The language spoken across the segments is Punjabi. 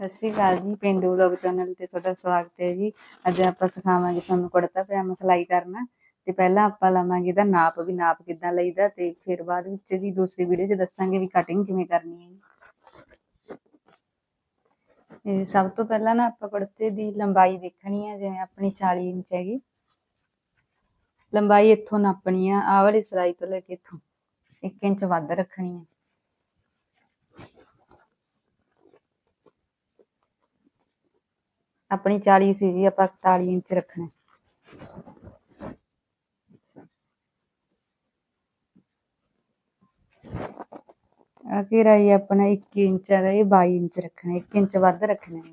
ਸਤਿ ਸ਼੍ਰੀ ਅਕਾਲ ਜੀ, ਪਿੰਡੂ ਲੋਕ ਚੈਨਲ ਤੇ ਤੁਹਾਡਾ ਸਵਾਗਤ ਹੈ ਜੀ। ਅੱਜ ਆਪਾਂ ਸਿਖਾਵਾਂਗੇ ਤੁਹਾਨੂੰ ਕੁੜਤਾ, ਪਜਾਮਾ ਸਿਲਾਈ ਕਰਨਾ। ਤੇ ਪਹਿਲਾਂ ਆਪਾਂ ਲਵਾਂਗੇ ਇਹਦਾ ਨਾਪ, ਵੀ ਨਾਪ ਕਿੱਦਾਂ ਲਈਦਾ ਤੇ ਫਿਰ ਬਾਅਦ ਵਿੱਚ ਦੀ ਦੂਸਰੀ ਵੀਡੀਓ 'ਚ ਦੱਸਾਂਗੇ ਵੀ ਕਟਿੰਗ ਕਿਵੇਂ ਕਰਨੀ ਹੈ। ਇਹ ਸਭ ਤੋਂ ਪਹਿਲਾਂ ਨਾ ਆਪਾਂ ਕੁੜਤੇ ਦੀ ਲੰਬਾਈ ਦੇਖਣੀ ਹੈ, ਜਿਵੇਂ ਆਪਣੀ 40 ਇੰਚ ਹੈਗੀ। ਲੰਬਾਈ ਇੱਥੋਂ ਨਾਪਣੀ ਆ, ਆਹ ਵਾਲੀ ਸਿਲਾਈ ਤੋਂ ਲੈ ਕੇ ਇੱਥੋਂ। 1 ਇੰਚ ਵੱਧ ਰੱਖਣੀ ਹੈ। ਆਪਣੀ 40 ਸੀ ਜੀ, ਆਪਾਂ 41 ਇੰਚ ਰੱਖਣਾ ਹੈ। ਆ ਘੇਰਾਈ ਆਪਣਾ 21 ਇੰਚ ਹੈਗਾ ਇਹ 22 ਇੰਚ ਰੱਖਣਾ 1 ਇੰਚ ਵੱਧ ਰੱਖਣਾ ਹੈ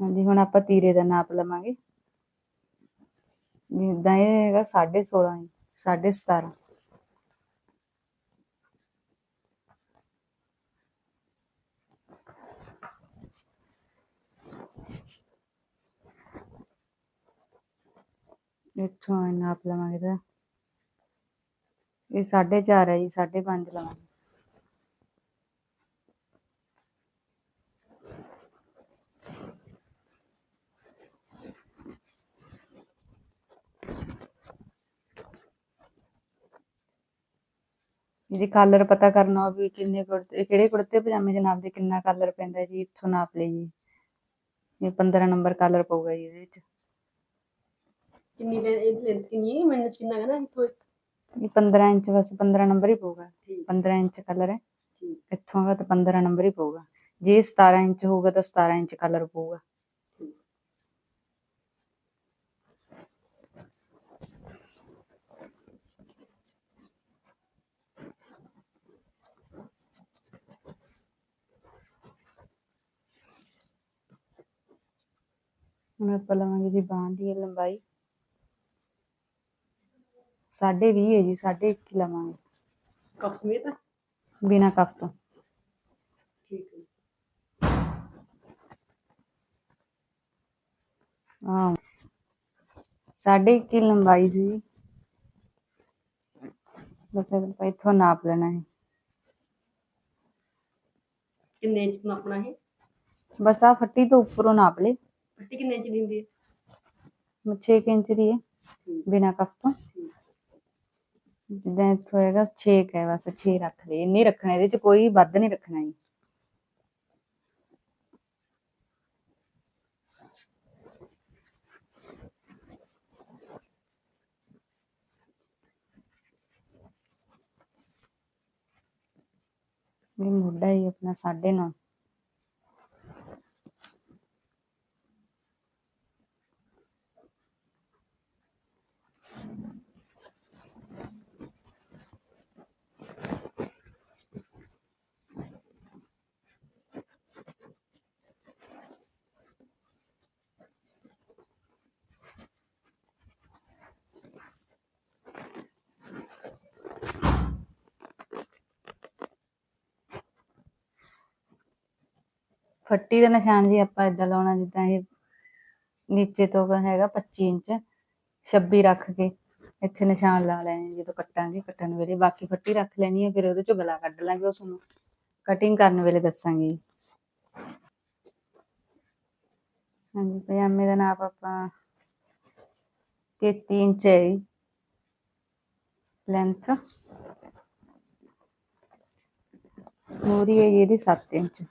ਹਾਂਜੀ, ਹੁਣ ਆਪਾਂ ਤੀਰੇ ਦਾ ਨਾਪ ਲਵਾਂਗੇ ਜਿੱਦਾਂ ਇਹ ਹੈਗਾ 16.5 ਇੰਚ 17.5 ਇੱਥੋਂ ਨਾਪ ਲਵਾਂਗੇ ਤਾਂ। ਇਹ 4.5 ਹੈ ਜੀ 5.5 ਲਵਾਂਗੇ। ਜੇ ਕਲਰ ਪਤਾ ਕਰਨਾ ਹੋਵੇ ਵੀ ਕਿੰਨੇ ਕੁੜਤੇ ਕਿਹੜੇ ਕੁੜਤੇ ਪਜਾਮੇ ਦੇ ਨਾਪ ਦੇ ਕਿੰਨਾ ਕਲਰ ਪੈਂਦਾ ਜੀ ਇੱਥੋਂ ਨਾਪ ਲਈਏ ਇਹ 15 ਨੰਬਰ ਕਲਰ ਪਊਗਾ ਜੀ ਇਹਦੇ ਵਿੱਚ। ਕਿੰਨੀ ਲੈ ਇਹਦੀ ਲੈਂਥ ਕਿੰਨੀ ਹੈ? ਮਿੰਟ ਚ ਕਿੰਨਾ ਹੈ ਇੱਥੋਂ? ਇਹ 15 ਇੰਚ ਬਸ 15 ਨੰਬਰ ਹੀ ਪਊਗਾ। ਠੀਕ। 15 ਇੰਚ ਕਲਰ ਹੈ। ਇੱਥੋਂ ਦਾ ਤਾਂ 15 ਨੰਬਰ ਹੀ ਪਊਗਾ। ਜੇ 17 ਇੰਚ ਹੋਊਗਾ ਤਾਂ 17 ਇੰਚ ਕਲਰ ਪਊਗਾ। ਹੁਣ ਆਪਾਂ ਲਵਾਂਗੇ ਜੀ ਬਾਂਹ ਦੀ ਇਹ ਲੰਬਾਈ। ਸਾਢੇ 20 ਹੈ ਜੀ ਸਾਢੇ 21 ਲਵਾਂਗੇ। ਕੱਪ ਸਮੇਤ? ਬਿਨਾ ਕੱਪ ਤੋਂ। ਠੀਕ ਹੈ। ਹਾਂ। ਸਾਢੇ 21 ਲੰਬਾਈ ਸੀ। ਬਸ ਆਪਾਂ ਇੱਥੋਂ ਨਾਪ ਲੈਣਾ ਹੈ। ਕਿੰਨੇ ਇੰਚ ਤੋਂ ਨਾਪਣਾ ਹੈ? ਬਸ ਆ ਫੱਟੀ ਤੋਂ ਉੱਪਰੋਂ ਨਾਪ ਲੈ ਪੱਟੀ ਕਿੰਨੇ ਇੰਚ ਦੀ ਹੁੰਦੀ ਹੈ 6 ਇੰਚ ਦੀ ਹੈ ਠੀਕ ਬਿਨਾ ਕੱਪ ਤੋਂ ਠੀਕ ਜਿੱਦਾਂ ਇੱਥੋਂ ਹੈਗਾ 6 ਹੈ ਬਸ 6 ਰੱਖ ਲੈ ਇੰਨੇ ਰੱਖਣਾ ਇਹਦੇ ਚ ਕੋਈ ਵੱਧ ਨਹੀਂ ਰੱਖਣਾ ਹੈ ਇਹ ਮੋਢਾ ਹੀ ਆਪਣਾ 9.5 ਫੱਟੀ ਦਾ ਨਿਸ਼ਾਨ ਜੀ ਆਪਾਂ ਇਦਾਂ ਲਾਉਣਾ, ਜਿੱਦਾਂ ਇਹ ਨੀਚੇ ਤੋਂ ਹੈਗਾ 25 ਇੰਚ 26 ਰੱਖ ਕੇ ਇੱਥੇ ਨਿਸ਼ਾਨ ਲਾ ਲੈਣੇ, ਜਦੋਂ ਕੱਟਾਂਗੇ ਕੱਟਣ ਵੇਲੇ। ਬਾਕੀ ਫੱਟੀ ਰੱਖ ਲੈਣੀ ਹੈ ਫਿਰ ਉਹਦੇ ਚੋਂ ਗਲਾ ਕੱਢ ਲਾਂਗੇ ਉਸ ਨੂੰ। ਕਟਿੰਗ ਕਰਨ ਵੇਲੇ ਦੱਸਾਂਗੇ ਜੀ। ਹਾਂਜੀ, ਪਜਾਮੇ ਦਾ ਨਾਪ ਆਪਾਂ 33 ਇੰਚ ਹੈ ਜੀ ਲੈਂਥ ਮੂਰੀ ਹੈ ਜੀ ਇਹਦੀ 7 ਇੰਚ।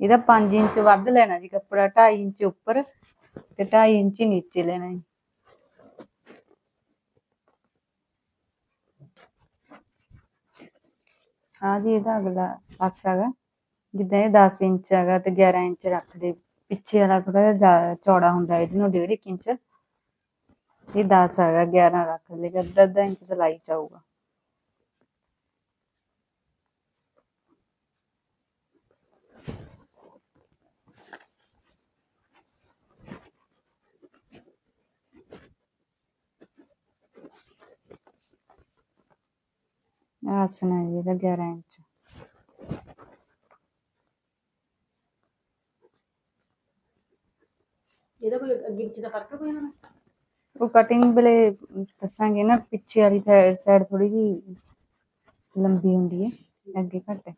ਇਹਦਾ 5 ਇੰਚ ਵੱਧ ਲੈਣਾ ਜੀ ਕੱਪੜਾ 2.5 ਇੰਚ ਉੱਪਰ ਤੇ 2.5 ਇੰਚ ਨੀਚੇ ਲੈਣਾ ਜੀ। ਆ ਜੀ ਇਹਦਾ ਅਗਲਾ ਪਾਸਾ ਹੈਗਾ, ਜਿੱਦਾਂ ਇਹ 10 ਇੰਚ ਹੈਗਾ ਤੇ 11 ਇੰਚ ਰੱਖ ਦੇ ਪਿੱਛੇ ਵਾਲਾ ਥੋੜਾ ਜਿਹਾ ਜ਼ਿਆਦਾ ਚੌੜਾ ਹੁੰਦਾ ਇਹਦੇ ਨੂੰ 1.5 ਇੰਚ। ਇਹ 10 ਹੈਗਾ 11 ਰੱਖ ਲੇਗਾ ਅੱਧਾ ਅੱਧਾ ਇੰਚ ਸਿਲਾਈ ਚਾਊਗਾ ਆਸਣਾ ਜੀ ਇਹਦਾ 11 ਇੰਚ। ਇਹਦਾ ਕੋਈ ਅੱਗੇ ਪਿੱਛੇ ਦਾ ਫ਼ਰਕ ਕੋਈ ਨਾ ਉਹ ਕਟਿੰਗ ਵੇਲੇ ਦੱਸਾਂਗੇ ਨਾ ਪਿੱਛੇ ਵਾਲੀ ਸਾਈਡ ਥੋੜੀ ਜੀ ਲੰਬੀ ਹੁੰਦੀ ਹੈ ਅੱਗੇ ਘੱਟ ਹੈ।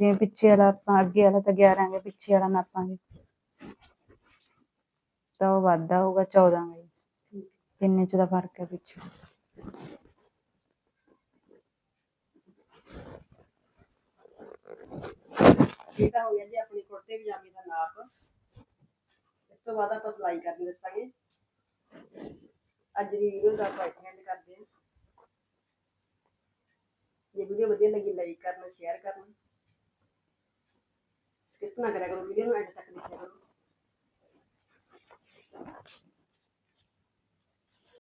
ਜਿਵੇਂ ਪਿੱਛੇ ਵਾਲਾ ਆਪਾਂ ਅੱਗੇ ਵਾਲਾ ਤਾਂ 11 ਹੈ ਪਿੱਛੇ ਵਾਲਾ ਨਾਪਾਂਗੇ। ਤਾਂ ਉਹ ਵੱਧਦਾ ਹੋਊਗਾ 14 ਹੈ ਤਿੰਨ ਇੰਚ ਦਾ ਫ਼ਰਕ ਹੈ ਪਿੱਛੇ। ਇਹ ਤਾਂ ਹੋ ਗਿਆ ਜੀ ਆਪਣੀ ਕੁੜਤੇ ਪਜਾਮੇ ਦਾ ਨਾਪ। ਇਸ ਤੋਂ ਬਾਅਦ ਆਪਾਂ ਸਿਲਾਈ ਕਰਨੀ ਦੱਸਾਂਗੇ। ਅੱਜ ਦੀ ਵੀਡੀਓ ਦਾ ਆਪਾਂ ਇੱਥੇ ਐਂਡ ਕਰਦੇ ਹਾਂ। ਜੇ ਵੀਡੀਓ ਵਧੀਆ ਲੱਗੀ ਲਾਈਕ ਕਰਨਾ ਸ਼ੇਅਰ ਕਰਨਾ। ਸਕਿਪ ਨਾ ਕਰਿਆ ਕਰੋ ਵੀਡੀਓ ਨੂੰ ਐਂਡ ਤੱਕ ਦੇਖਿਆ ਕਰੋ।